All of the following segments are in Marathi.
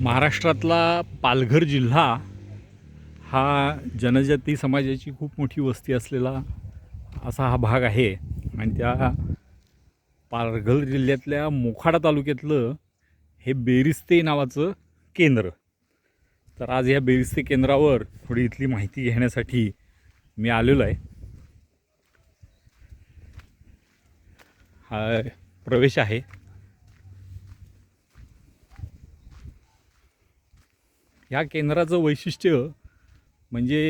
महाराष्ट्रातला पालघर जिल्हा हा जनजाती समाजाची खूप मोठी वस्ती असलेला असा हा भाग आहे. आणि त्या पालघर जिल्ह्यातल्या मोखाडा तालुक्यातलं हे बेरिस्ते नावाचं केंद्र. तर आज ह्या बेरिस्ते केंद्रावर थोडी इथली माहिती घेण्यासाठी मी आलेलो आहे. हा प्रवेश आहे. ह्या केंद्राचं वैशिष्ट्य म्हणजे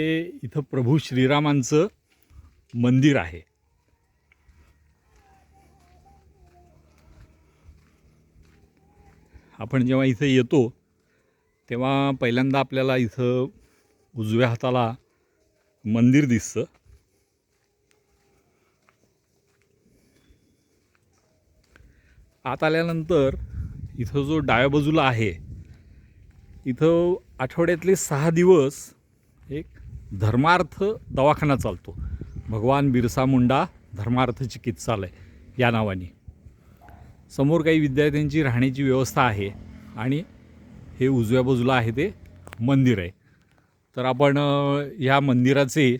इथं प्रभू श्रीरामांचं मंदिर आहे. आपण जेव्हा इथं येतो तेव्हा पहिल्यांदा आपल्याला इथं उजव्या हाताला मंदिर दिसतं. आत आल्यानंतर इथं जो डाव्या बाजूला आहे इथं आठवड्यातले सहा दिवस एक धर्मार्थ दवाखाना चालतो. भगवान बिरसा मुंडा धर्मार्थ चिकित्सालय या नावाने. समोर काही विद्यार्थ्यांची राहण्याची व्यवस्था आहे आणि हे उजव्या बाजूला आहे ते मंदिर आहे. तर आपण ह्या मंदिराचे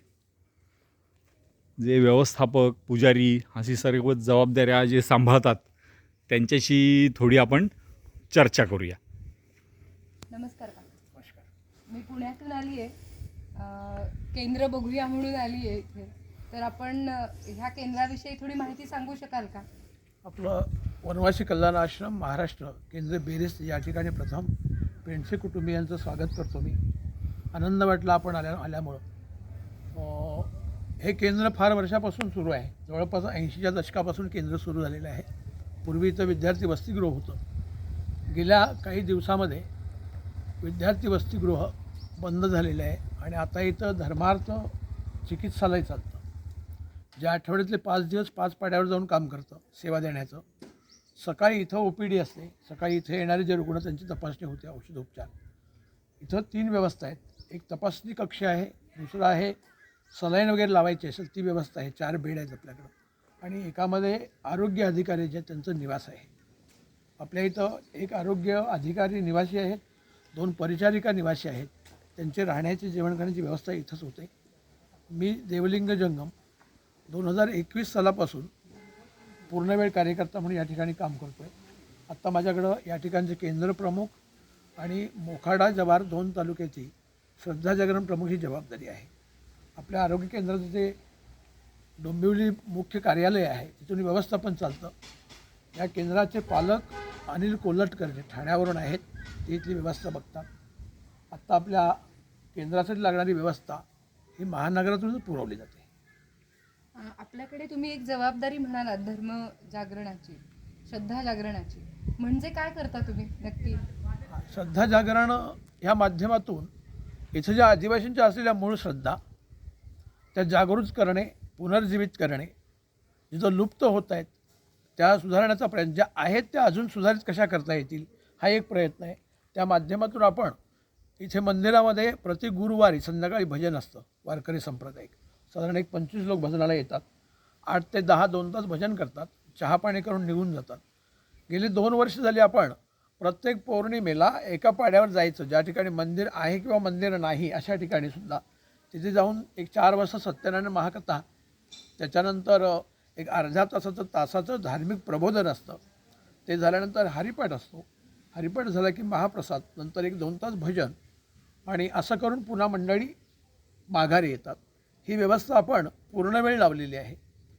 जे व्यवस्थापक पुजारी अशी सर्व जबाबदाऱ्या जे सांभाळतात त्यांच्याशी थोडी आपण चर्चा करूया. नमस्कार. मी पुण्यातून आली आहे. केंद्र बघूया म्हणून आली आहे इथे. तर आपण ह्या केंद्राविषयी थोडी माहिती सांगू शकाल का? आपलं वनवासी कल्याण आश्रम महाराष्ट्र केंद्र बेरीस या ठिकाणी प्रथम पेंडसे कुटुंबियांचं स्वागत करतो मी. आनंद वाटला आपण आल्या आल्यामुळं. हे केंद्र फार वर्षापासून सुरू आहे. जवळपास ऐंशीच्या दशकापासून केंद्र सुरू झालेलं आहे. पूर्वीचं विद्यार्थी वसतिगृह होतं. गेल्या काही दिवसामध्ये विद्यार्थी वसतिगृह बंद झालेलं आहे आणि आता इथं धर्मार्थ चिकित्सालय चालतं. ज्या आठवड्यातले पाच दिवस पाच पाड्यावर जाऊन काम करतं सेवा देण्याचं. सकाळी इथं ओ पी डी असते. सकाळी इथे येणारे जे रुग्ण त्यांची तपासणी होते औषधोपचार. इथं तीन व्यवस्था आहेत. एक तपासणी कक्ष आहे दुसरा आहे सलाईन वगैरे लावायची असेल ती व्यवस्था आहे. चार बेड आहेत आपल्याकडं. आणि एकामध्ये आरोग्य अधिकारी जे त्यांचं निवास आहे. आपल्या इथं एक आरोग्य अधिकारी निवासी आहेत दोन परिचारिका निवासी आहेत. त्यांचे राहण्याची जेवण करण्याची व्यवस्था इथंच होते. मी देवलिंग जंगम दोन हजार एकवीस सालापासून पूर्णवेळ कार्यकर्ता म्हणून या ठिकाणी काम करतो आहे आत्ता माझ्याकडं या ठिकाणचे केंद्र प्रमुख आणि मोखाडा जवार दोन तालुक्याची श्रद्धा जागरण प्रमुख ही जबाबदारी आहे. आपल्या आरोग्य केंद्राचं जे डोंबिवली मुख्य कार्यालय आहे तिथून व्यवस्थापन चालतं. या केंद्राचे पालक अनिल कोल्हटकर जे ठाण्यावरून आहेत ते इथली व्यवस्था बघतात. आत्ता आपल्या केंद्रासाठी लागणारी व्यवस्था ही महानगरातूनच पुरवली जाते. आपल्याकडे तुम्ही एक जबाबदारी म्हणालात धर्म जागरणाची श्रद्धा जागरणाची. म्हणजे काय करता तुम्ही नक्की श्रद्धा जागरण ह्या माध्यमातून इथं ज्या आदिवासींच्या असलेल्या मूळ श्रद्धा त्या जागृत करणे पुनर्जीवित करणे जिथं लुप्त होत आहेत त्या सुधारण्याचा प्रयत्न ज्या आहेत त्या अजून सुधारित कशा करता येतील हा एक प्रयत्न आहे. त्या माध्यमातून आपण इथे मंदिरामध्ये प्रति गुरुवारी संध्याकाळी भजन असतं वारकरी संप्रदायिक. साधारण एक पंचवीस लोक भजनाला येतात. आठ ते दहा दोन तास भजन करतात. चहापाणी करून निघून जातात. गेली दोन वर्ष झाली आपण प्रत्येक पौर्णिमेला एका पाड्यावर जायचं. ज्या ठिकाणी मंदिर आहे किंवा मंदिर नाही अशा ठिकाणी सुद्धा. तिथे जाऊन एक चार वाजता सत्यनारायण महाकथा त्याच्यानंतर एक अर्ध्या तासाचं तासाचं धार्मिक प्रबोधन असतं. ते झाल्यानंतर हरिपाठ असतो. हरिपाठ झाला की महाप्रसाद नंतर एक दोन तास भजन आणि असं करून पुन्हा मंडळी माघारी येतात. ही व्यवस्था आपण पूर्ण वेळ लावलेली आहे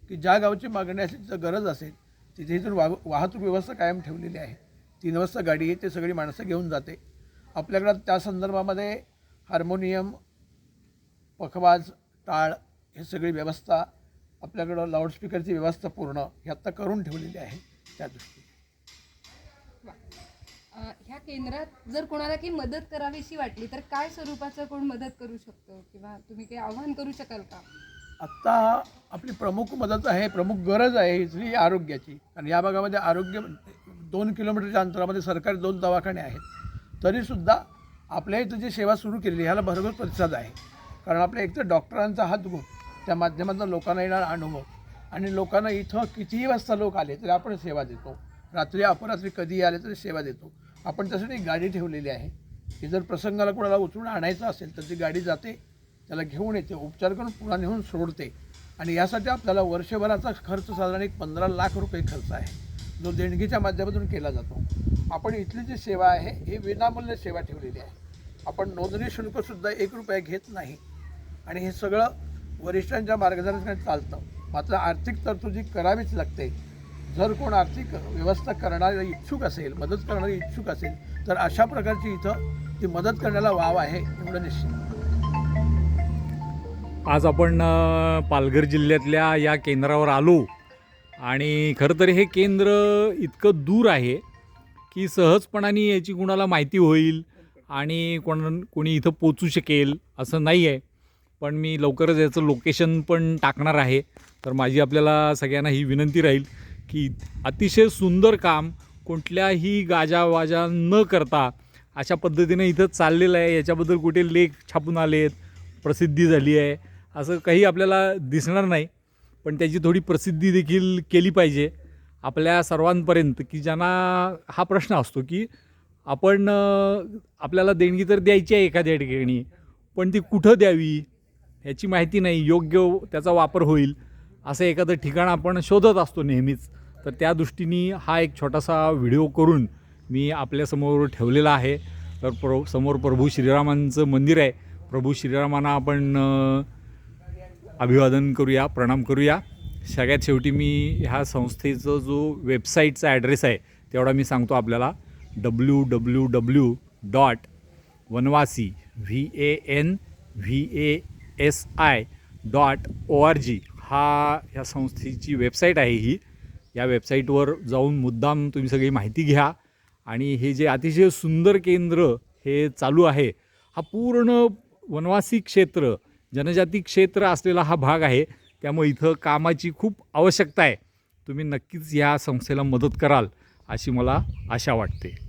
की ज्या गावची मागणी असेल तिथं गरज असेल तिथे इथून वाह वाहतूक व्यवस्था कायम ठेवलेली आहे. तीन वाजता गाडी येते सगळी माणसं घेऊन जाते. आपल्याकडं त्या संदर्भामध्ये हार्मोनियम पखवाज टाळ हे सगळी व्यवस्था आपल्याकडं लाऊडस्पीकरची व्यवस्था पूर्ण ही आत्ता करून ठेवलेली आहे त्या दृष्टीने. ह्या केंद्रात जर कोणाला काही मदत करावीशी वाटली तर काय स्वरूपाचं कोण मदत करू शकतो? किंवा तुम्ही काही आव्हान करू शकाल का? आत्ता आपली प्रमुख मदत आहे प्रमुख गरज आहे इथली आरोग्याची. कारण या भागामध्ये आरोग्य दोन किलोमीटरच्या अंतरामध्ये सरकारी दोन दवाखाने आहेत. तरीसुद्धा आपल्या इथं जी सेवा सुरू केलेली ह्याला भरघोस प्रतिसाद आहे. कारण आपल्या एकतर डॉक्टरांचा हात गुण त्या माध्यमातून लोकांना येणारा अनुभव. आणि लोकांना इथं कितीही वाजता लोक आले तरी आपण सेवा देतो. रात्री अपरात्री कधीही आले तरी सेवा देतो. आपण त्यासाठी गाडी ठेवलेली आहे. की जर प्रसंगाला कोणाला उचलून आणायचं असेल तर ती गाडी जाते त्याला घेऊन येते उपचार करून पुन्हा नेऊन सोडते. आणि यासाठी आपल्याला वर्षभराचा खर्च साधारण एक पंधरा लाख रुपये खर्च आहे. जो देणगीच्या माध्यमातून केला जातो. आपण इथली जी सेवा आहे ही विनामूल्य सेवा ठेवलेली आहे. आपण नोंदणी शुल्कसुद्धा एक रुपया घेत नाही. आणि हे सगळं वरिष्ठांच्या मार्गदर्शनात चालतं. मात्र आर्थिक तरतुदी करावीच लागते. जर कोण आर्थिक व्यवस्था करणारा इच्छुक असेल मदत करणारी इच्छुक असेल तर अशा प्रकारची इथं ती मदत करण्याला वाव आहे एवढं निश्चित. आज आपण पालघर जिल्ह्यातल्या या केंद्रावर आलो आणि खरं तर हे केंद्र इतकं दूर आहे की सहजपणाने याची कुणाला माहिती होईल आणि कोण कोणी इथं पोचू शकेल असं नाही आहे. पण मी लवकरच याचं लोकेशन पण टाकणार आहे. तर माझी आपल्याला सगळ्यांना ही विनंती राहील की अतिशय सुंदर काम कुठल्याही गाजावाजा न करता अशा पद्धतीने इथं चाललेलं आहे. याच्याबद्दल कुठे लेख छापून आले आहेत प्रसिद्धी झाली आहे असं काही आपल्याला दिसणार नाही. पण त्याची थोडी प्रसिद्धी देखील केली पाहिजे. आपल्या सर्वांपर्यंत की ज्यांना हा प्रश्न असतो की आपण आपल्याला देणगी तर द्यायची आहे एखाद्या ठिकाणी पण ती कुठं द्यावी ह्याची माहिती नाही. योग्य त्याचा वापर होईल असं एखादं ठिकाण आपण शोधत असतो नेहमीच. तर त्या दृष्टीने हा एक छोटासा व्हिडिओ करून मी आपल्यासमोर ठेवलेला आहे. तर प्र समोर प्रभू श्रीरामांचं मंदिर आहे. प्रभू श्रीरामांना आपण अभिवादन करूया प्रणाम करूया. सगळ्यात शेवटी मी ह्या संस्थेचं जो वेबसाईटचा ॲड्रेस आहे तेवढा मी सांगतो आपल्याला. W W W dot Vanvasi V A N V A S I dot O R G हा ह्या संस्थेची वेबसाईट आहे ही. या वेबसाईटवर जाऊन मुद्दाम तुम्ही सगळी माहिती घ्या. आणि हे जे अतिशय सुंदर केंद्र हे चालू आहे हा पूर्ण वनवासी क्षेत्र जनजाती क्षेत्र असलेला हा भाग आहे. त्यामुळे इथं कामाची खूप आवश्यकता आहे. तुम्ही नक्कीच या संस्थेला मदत कराल अशी मला आशा वाटते.